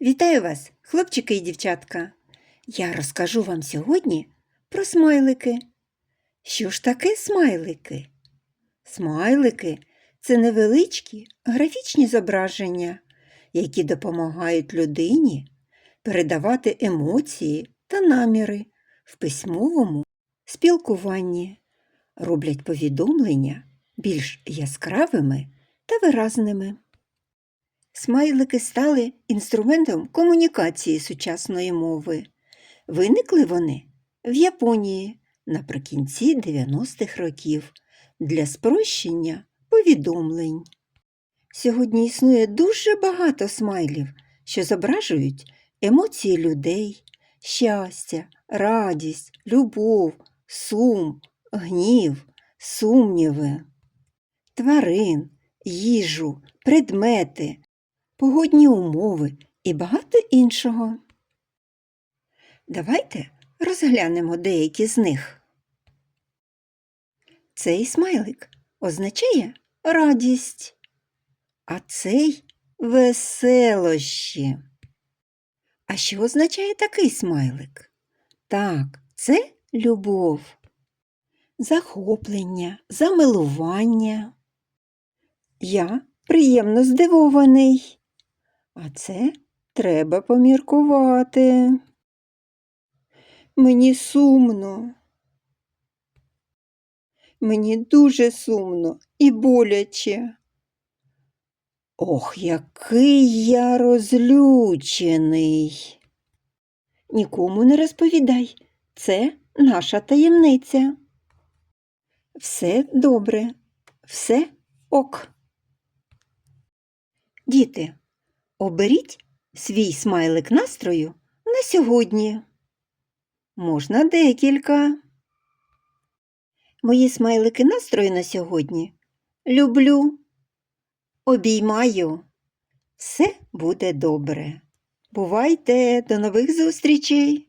Вітаю вас, хлопчики і дівчатка. Я розкажу вам сьогодні про смайлики. Що ж таке смайлики? Смайлики це невеличкі графічні зображення, які допомагають людині передавати емоції та наміри в письмовому спілкуванні, роблять повідомлення більш яскравими та виразними. Смайлики стали інструментом комунікації сучасної мови. Виникли вони в Японії наприкінці 90-х років для спрощення повідомлень. Сьогодні існує дуже багато смайлів, що зображують емоції людей, щастя, радість, любов, сум, гнів, сумніви, тварин, їжу, предмети, погодні умови і багато іншого. Давайте розглянемо деякі з них. Цей смайлик означає радість, а цей веселощі. А що означає такий смайлик? Так, це любов, захоплення, замилування. Я приємно здивований. А це треба поміркувати. Мені сумно. Мені дуже сумно і боляче. Ох, який я розлючений. Нікому не розповідай, це наша таємниця. Все добре, все ок. Діти, оберіть свій смайлик настрою на сьогодні. Можна декілька. Мої смайлики настрою на сьогодні люблю, обіймаю. Все буде добре. Бувайте, до нових зустрічей!